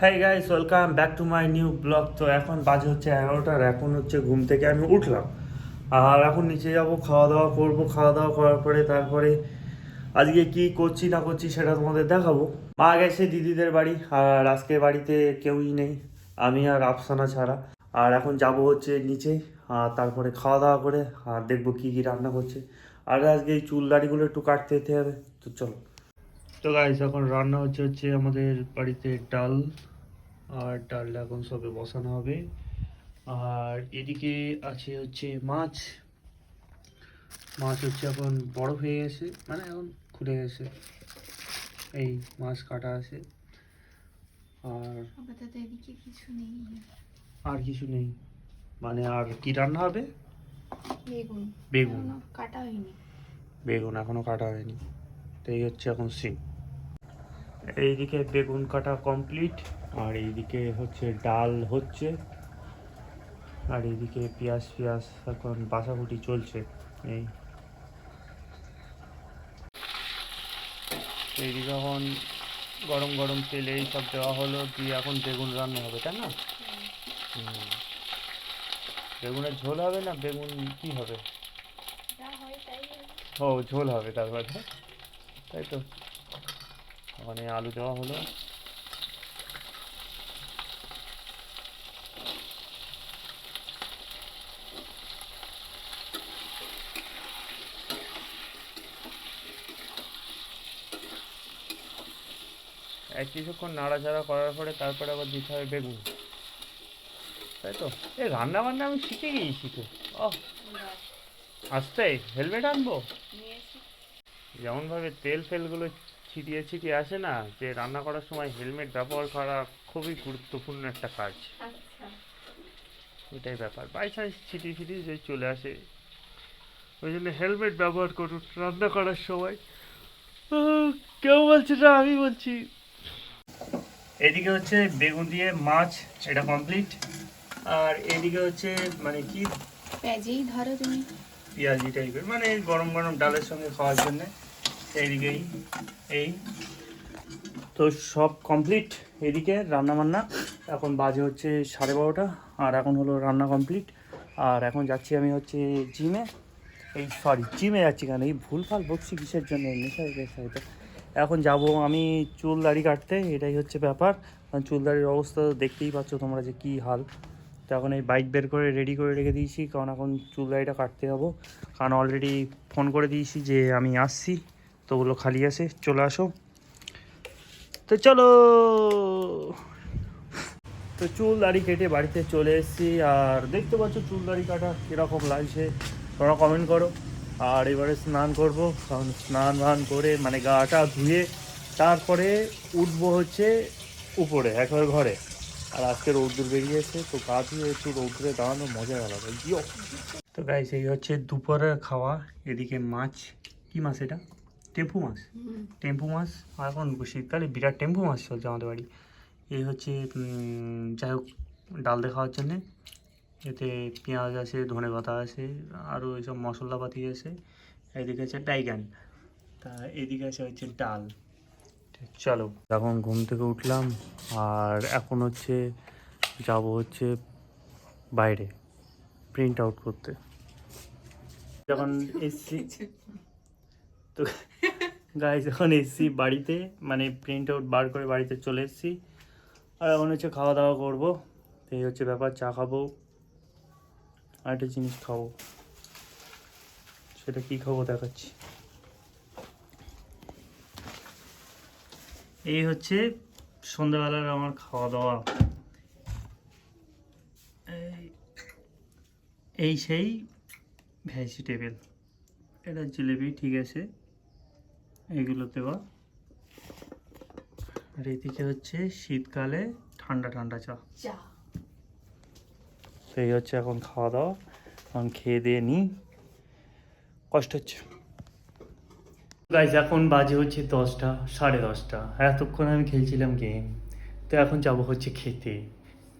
Hi guys welcome back to my new blog তো এখন বাজে হচ্ছে এগারোটার এখন হচ্ছে ঘুম থেকে আমি উঠলাম। আর এখন নিচে যাব খাওয়া দাওয়া করব। খাওয়া দাওয়া করার পরে তারপরে আজকে কি করছি না করছি সেটা তোমাদের দেখাবো। মা গেছে দিদিদের বাড়ি, আর আজকে বাড়িতে কেউই নেই, আমি আর আফসানা ছাড়া। আর এখন যাব হচ্ছে নিচে, আর তারপরে খাওয়া দাওয়া করে, আর দেখব কি কি রান্না করছে। আর আজকে এই চুল দাড়িগুলো একটু কাটতে যেতে হবে, তো চলো। তো গাইস এখন রান্না হচ্ছে হচ্ছে আমাদের বাড়িতে ডাল আর ডালটা এখন সবে বসানো হবে। আর এদিকে আছে হচ্ছে মাছ। মাছ হচ্ছে এখন বড় হয়ে গেছে মানে এখন খুলে গেছে। এই মাছ কাটা আছে। আর এদিকে কিছু নেই। আর কিছু নেই। মানে আর কি রান্না হবে? বেগুন। বেগুন। কাটা হয়নি। বেগুন এখনও কাটা হয়নি। তো এই হচ্ছে এখন সিন এইদিকে বেগুন কাটা কমপ্লিট আর এইদিকে হচ্ছে ডাল হচ্ছে আর এইদিকে পেঁয়াজ পেঁয়াজ এখন বাসাবুটি চলছে এই। এইদিকে এখন গরম গরম তেলে এই সব দেওয়া হলো দিয়ে এখন বেগুন রান্না হবে তাই না? বেগুনের ঝোল হবে না? বেগুন কি হবে। ও ঝোল হবে তারপরে তাই তো? ওখানে আলু দেওয়া হলো। এক কিছুক্ষণ নাড়াচাড়া করার পরে তারপরে আবার দিতে হবে বেগুন। তাই তো? এ রান্না বান্না আমি শিখে গিয়েছি তো। ও আসতে, হেলমেট আনব? যেমনভাবে তেল ফেলগুলো ছিটিয়ে ছিটিয়ে আসে না যে রান্না করার সময় হেলমেট ব্যবহার করা খুবই গুরুত্বপূর্ণ একটা কাজ। আচ্ছা। এটাই ব্যাপার। বাই চান্স ছিটিয়ে ছিটিয়ে যে চলে আসে। ওই জন্য হেলমেট ব্যবহার করুন রান্না করার সময়। কেউ বলছে না আমি বলছি। এদিকে হচ্ছে বেগুন দিয়ে মাছ এটা কমপ্লিট আর এদিকে হচ্ছে মানে কি? পেঁয়াজেই ধরো তুমি। পেঁয়াজি টাইপের মানে গরম গরম ডালের সঙ্গে খাওয়ার জন্য। এইদিকেই এই তো সব কমপ্লিট এদিকে রান্না বান্না এখন বাজে হচ্ছে সাড়ে বারোটা, আর এখন হলো রান্না কমপ্লিট আর এখন যাচ্ছি আমি হচ্ছে জিমে। এই সরি জিমে যাচ্ছি কেন? এই ভুলভাল বকছি কিসের জন্য? নেশায় পেশায় তো। এখন যাব আমি চুল দাড়ি কাটতে, এটাই হচ্ছে ব্যাপার। কারণ চুল দাড়ির অবস্থা দেখতেই পাচ্ছ তোমরা যে কী হাল। তো এখন এই বাইক বের করে রেডি করে রেখে দিয়েছি, কারণ এখন চুল দাড়িটা কাটতে যাব। কারণ অলরেডি ফোন করে দিয়েছি যে আমি আসছি। তো ওগুলো খালি আছে, চলে আসো। তো চলো। তো চুল দাড়ি কেটে বাড়িতে চলে এসেছি, আর দেখতে পাচ্ছ চুল দাড়ি কাটা কীরকম লাগছে, তোমরা কমেন্ট করো। আর এবারে স্নান করব, কারণ স্নান ভান করে মানে গাটা ধুয়ে তারপরে উঠবো হচ্ছে উপরে, একবার ঘরে। আর আজকে রৌদ্র বেরিয়েছে, তো গা ধুয়ে একটু রৌদ্রে দাঁড়ানো মজা আলাদা তো গাইস এই হচ্ছে দুপুরের খাওয়া, এদিকে মাছ। কি মাছ এটা? টেম্পু মাছ। টেম্পু মাছ এখন শীতকালে বিরাট টেম্পু মাছ চলছে আমাদের বাড়ি। এই হচ্ছে যাই হোক ডাল দিয়ে খাওয়ার জন্যে। এতে পেঁয়াজ আছে ধনে পাতা আছে আরও এইসব মশলাপাতি আছে। এদিকে আছে টাইগান তা এদিকে আছে হচ্ছে ডাল। চলো। এখন ঘুম থেকে উঠলাম আর এখন হচ্ছে যাব হচ্ছে বাইরে প্রিন্ট আউট করতে। যখন এসছি তো গাইজ যখন এসছি বাড়িতে মানে প্রিন্ট আউট বার করে বাড়িতে চলে এসেছি। আর এখন হচ্ছে খাওয়া দাওয়া করব। এই হচ্ছে ব্যাপার, চা খাব, আর একটা জিনিস খাব। সেটা কী খাব দেখাচ্ছি। এই হচ্ছে সন্ধ্যাবেলার আমার খাওয়া দাওয়া। এই সেই ভেজিটেবল এটা জিলেবি ঠিক আছে। এগুলো দেওয়া। আর এদিকে হচ্ছে শীতকালে ঠান্ডা ঠান্ডা চা। চা। তো এই হচ্ছে এখন খাওয়া দাওয়া। এখন খেয়ে দিয়ে নিই। কষ্ট হচ্ছে। গাইজ এখন বাজে হচ্ছে দশটা সাড়ে দশটা। এতক্ষণ আমি খেলছিলাম গেম তো এখন যাব হচ্ছে খেতে।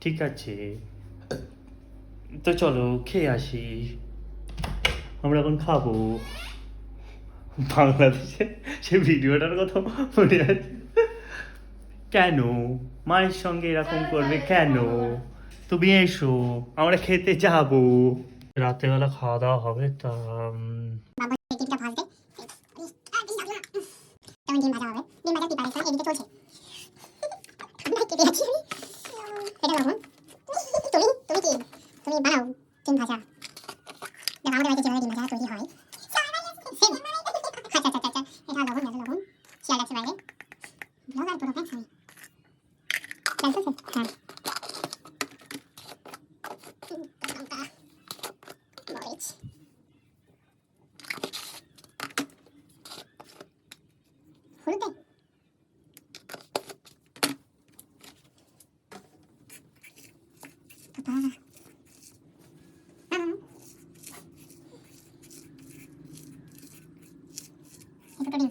ঠিক আছে? তো চলো খেয়ে আসি। আমরা এখন খাব। বাংলাদেশে সে ভিডিওটার কথা মনে আছে কেন মায়ের সঙ্গে এরকম করবে কেন তুমি এসো আমরা খেতে যাব রাতেবেলা খাওয়া দাওয়া হবে তা ডিম ভাজা হবে ডিম ভাজা কি পারে এদিকে চলছে ঠান্ডায় কেটে যাচ্ছি আমি এটা লবণ তুমি তুমি কি তুমি বানাও ডিম ভাজা দেখো আমাদের বাড়িতে যেভাবে ডিম ভাজা তৈরি হয় Same. আচ্ছা আচ্ছা আচ্ছা এটা লবণ এটা লবণ শিয়াল আছে বাইরে ব্লগার পুরো ফ্যান্স আমি চলতেছে হ্যাঁ লঙ্কা মরিচ হলুদ দেয় বাবা না না না এই দুটো ডিম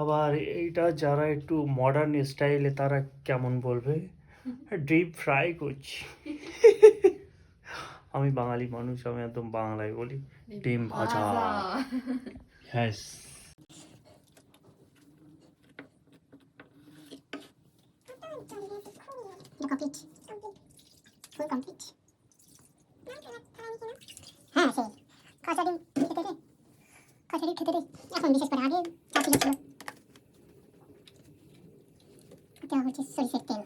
আবার এইটা যারা একটু মডার্ন স্টাইলে তারা কেমন বলবে? ডিপ ফ্রাই করছি। আমি বাঙালি মানুষ আমি একদম বাংলায় বলি ডিম ভাজা। হ্যাস হ্যাঁ সেই কাঁচা ডিম খেতে দে কাঁচা ডিম খেতে দে এখন বিশেষ করে আগে চা ছিল ছিল দেওয়া হচ্ছে সরিষের তেল।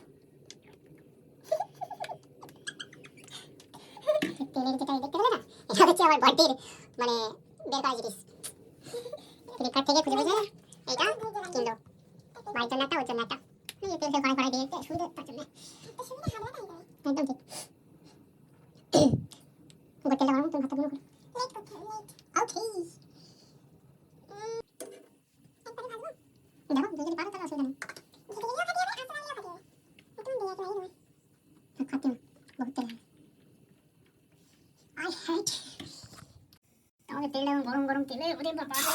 তেলের যেটা দেখতে পেলে না? এটা হচ্ছে আমার বার্থডের মানে বের করা জিনিস। ফ্লিপকার্ট থেকে খুঁজে পেয়েছে এইটা কিনলো। ভাইয়ের জন্য একটা ওর জন্য একটা। তেল তেল কড়াই কড়াই দিয়ে দিতে তার জন্য। একদম ঠিক। গোটেলটা গরম তুমি ভাতটা গুলো করো। ওকে দেখো যদি পারো তাহলে অসুবিধা নেই খাতে না বহুত তেল আই হেট তাহলে তেলটা এখন গরম গরম তেলে ওরে বাবা রে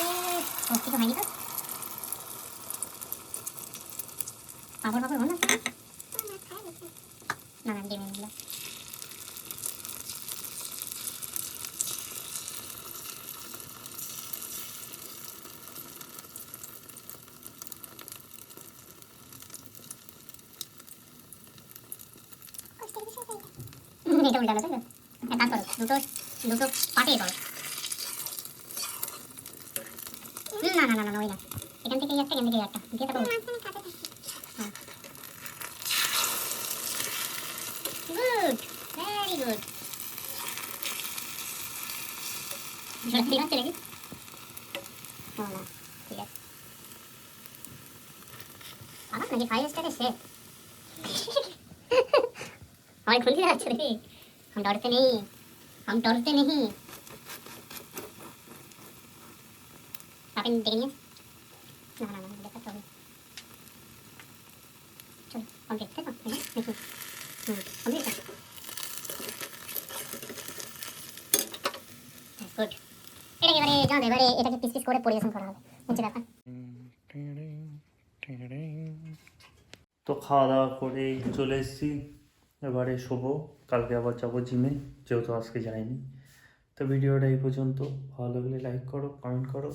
ও কিছু হয়নি তো পাপড় পাপড় হলো না না, ডিমে নিলাম এটা করো দুটো দুটো পাটে করো। না না না না ওই না এখান থেকে এখান থেকে একটা। দিয়ে তারপর तीनों चलेगी हाँ, हाँ, हाँ, हाँ खुल गया चलेगी हम डरते नहीं। हम डरते नहीं। आप इन देखेंगे? ना ना ना देखा तो चलो और देखते हैं। है ना देखिए এবারে এটাকে পিস পিস করে পরিবেশন করা হবে। ব্যাপার। তো খাওয়া দাওয়া করে চলে এসেছি। এবারে শোবো, কালকে আবার যাব জিমে, যেহেতু আজকে যাইনি। তো ভিডিওটা এই পর্যন্ত। ভালো লাগলে লাইক করো কমেন্ট করো।